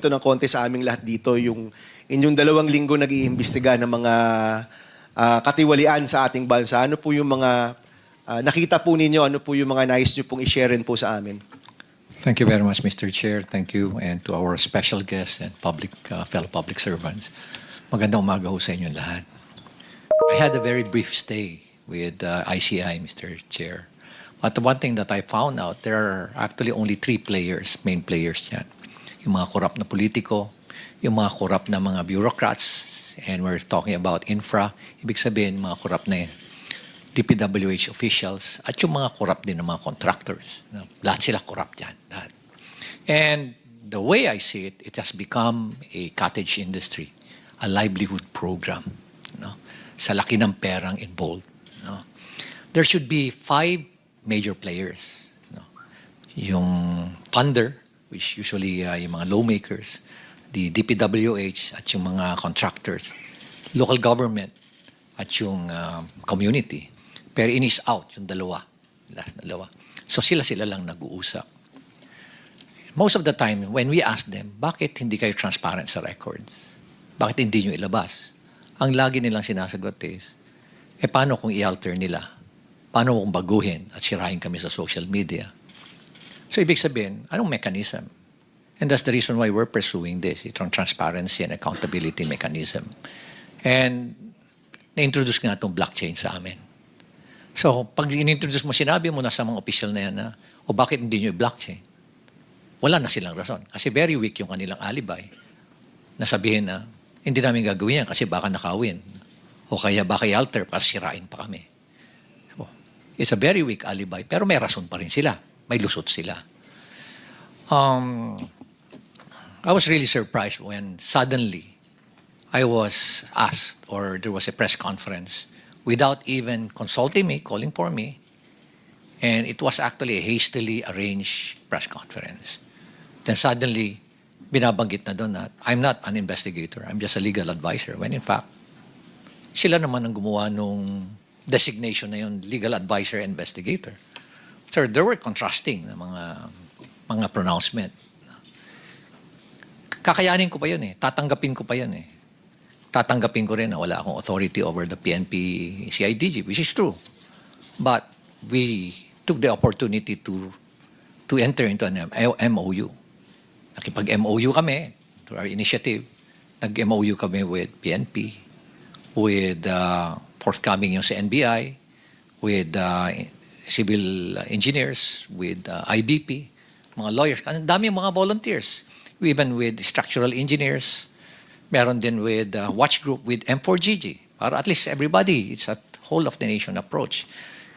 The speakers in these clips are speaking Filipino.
ito ng konti sa aming lahat dito, yung inyong dalawang linggo nag-iimbestiga ng mga ah, katiwalian sa ating bansa. Ano po yung mga ah, nakita po ninyo, ano po yung mga nais nyo pong i-share po sa amin? Thank you very much, Mr. Chair. Thank you and to our special guests and public uh, fellow public servants. Magandang umaga ho sa inyo lahat. I had a very brief stay with uh, ICI, Mr. Chair. But the one thing that I found out, there are actually only three players, main players yan. Yung mga korap na politiko, yung mga korap na mga bureaucrats, and we're talking about infra, ibig sabihin mga korap na DPWH officials, at yung mga korap din ng mga contractors. No? Lahat sila korap dyan. Lahat. And the way I see it, it has become a cottage industry, a livelihood program. No? Sa laki ng perang involved. No? There should be five major players. No? Yung funder, which usually uh, yung mga lawmakers, the DPWH at yung mga contractors, local government at yung uh, community. Pero in is out, yung dalawa. Last dalawa. So sila-sila lang nag-uusap most of the time, when we ask them, bakit hindi kayo transparent sa records? Bakit hindi nyo ilabas? Ang lagi nilang sinasagot is, eh paano kung i-alter nila? Paano kung baguhin at sirahin kami sa social media? So ibig sabihin, anong mechanism? And that's the reason why we're pursuing this, itong transparency and accountability mechanism. And na-introduce nga itong blockchain sa amin. So, pag in-introduce mo, sinabi mo na sa mga official na yan na, o bakit hindi nyo i-blockchain? wala na silang rason. Kasi very weak yung kanilang alibay. Na sabihin na, hindi namin gagawin yan kasi baka nakawin. O kaya baka i-alter kasi sirain pa kami. So, it's a very weak alibi. Pero may rason pa rin sila. May lusot sila. Um, I was really surprised when suddenly I was asked or there was a press conference without even consulting me, calling for me, And it was actually a hastily arranged press conference. Then suddenly, binabanggit na doon na I'm not an investigator, I'm just a legal advisor. When in fact, sila naman ang gumawa nung designation na yun, legal advisor investigator. So there were contrasting na mga mga pronouncement. Kakayanin ko pa yun eh. Tatanggapin ko pa yun eh. Tatanggapin ko rin na wala akong authority over the PNP CIDG, which is true. But we took the opportunity to to enter into an MOU. Nakipag-MOU kami to our initiative. Nag-MOU kami with PNP, with uh, forthcoming yung sa NBI, with uh, civil engineers, with uh, IBP, mga lawyers. Ang dami mga volunteers. Even with structural engineers, meron din with uh, watch group with M4GG. Para at least everybody, it's a whole of the nation approach.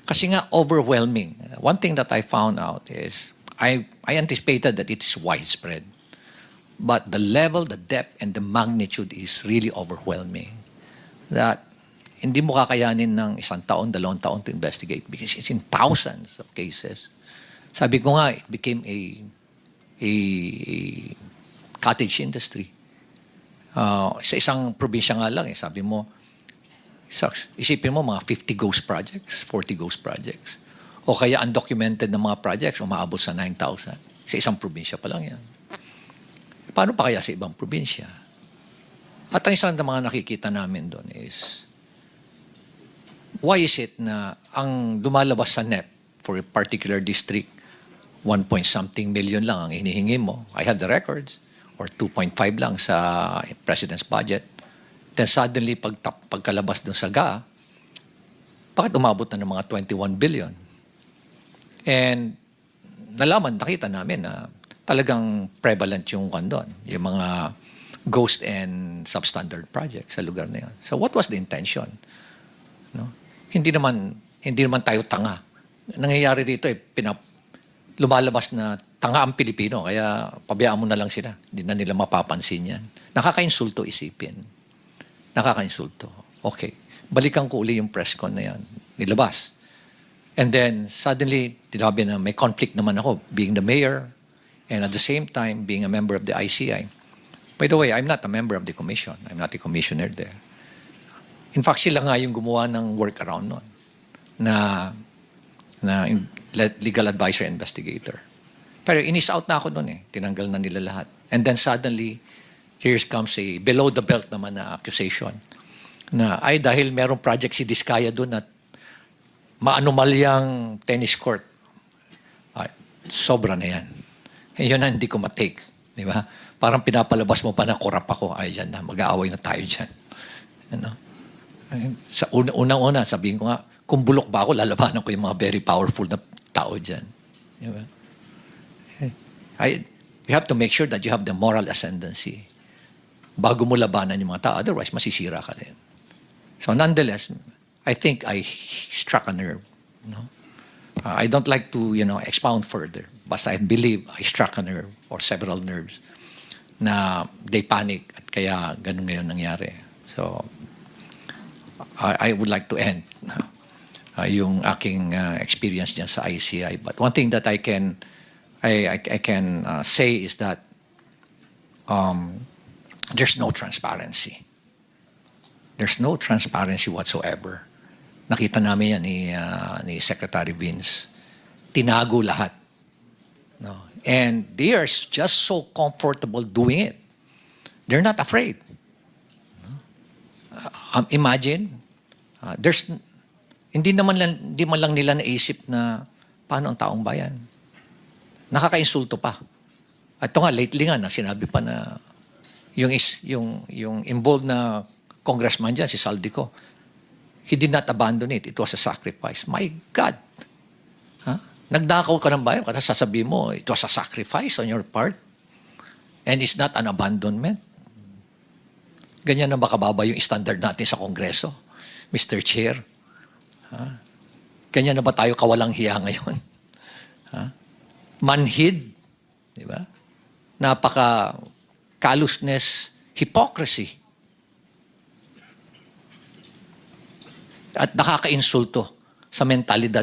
Kasi nga overwhelming. One thing that I found out is I I anticipated that it's widespread. But the level, the depth, and the magnitude is really overwhelming. That hindi mo kakayanin ng isang taon, dalawang taon to investigate because it's in thousands of cases. Sabi ko nga, it became a, a, a cottage industry. Uh, sa isang probinsya nga lang, eh, sabi mo, Sucks. Isipin mo mga 50 ghost projects, 40 ghost projects. O kaya undocumented na mga projects, umaabot sa 9,000. Sa isang probinsya pa lang yan. Paano pa kaya sa ibang probinsya? At ang isang ng mga nakikita namin doon is, why is it na ang lumalabas sa NEP for a particular district, 1 point something million lang ang hinihingi mo. I have the records. Or 2.5 lang sa President's budget. Then suddenly, pag, pagkalabas dun sa GA, bakit umabot na ng mga 21 billion? And nalaman, nakita namin na talagang prevalent yung kwan doon, yung mga ghost and substandard projects sa lugar na yun. So what was the intention? No? Hindi naman hindi naman tayo tanga. Nangyayari dito eh pinap, lumalabas na tanga ang Pilipino kaya pabayaan mo na lang sila. Hindi na nila mapapansin yan. Nakakainsulto isipin. Nakakainsulto. Okay. Balikan ko uli yung press con na yan. Nilabas. And then, suddenly, tinabi na may conflict naman ako being the mayor and at the same time being a member of the ICI. By the way, I'm not a member of the commission. I'm not a commissioner there. In fact, sila nga yung gumawa ng workaround nun na, na legal advisor investigator. Pero inis out na ako doon eh. Tinanggal na nila lahat. And then suddenly, here comes a below the belt naman na accusation na ay dahil merong project si Diskaya doon at maanumalyang tennis court. Ay, sobra na yan. Eh, yun na hindi ko matake. Di ba? Parang pinapalabas mo pa na korap ako. Ay, yan na. Mag-aaway na tayo dyan. Ano? Ay, Sa una- unang-una, sabihin ko nga, kung bulok ba ako, lalabanan ko yung mga very powerful na tao dyan. Di ba? Eh, I, you have to make sure that you have the moral ascendancy bago mo labanan yung mga tao. Otherwise, masisira ka din. So nonetheless, I think I struck a nerve. No? Uh, I don't like to, you know, expound further. But I believe I struck a nerve or several nerves na they panic at kaya ganun ngayon nangyari. So, I, I would like to end uh, yung aking uh, experience dyan sa ICI. But one thing that I can I, I, I can uh, say is that um, there's no transparency. There's no transparency whatsoever. Nakita namin yan ni, uh, ni Secretary Vince. Tinago lahat. No? And they are just so comfortable doing it. They're not afraid. Uh, imagine, uh, there's, hindi naman lang, hindi man lang nila naisip na paano ang taong bayan. Nakakainsulto pa. At ito nga, lately nga, na sinabi pa na yung, is, yung, yung involved na congressman dyan, si Saldico, he did not abandon it. It was a sacrifice. My God! Ha? Nagdakaw ka ng bayan, kasi sasabihin mo, it was a sacrifice on your part. And it's not an abandonment. Ganyan na ba kababa yung standard natin sa Kongreso, Mr. Chair? Ha? Ganyan na ba tayo kawalang hiya ngayon? Ha? Manhid, di ba? Napaka callousness, hypocrisy. At nakakainsulto sa mentalidad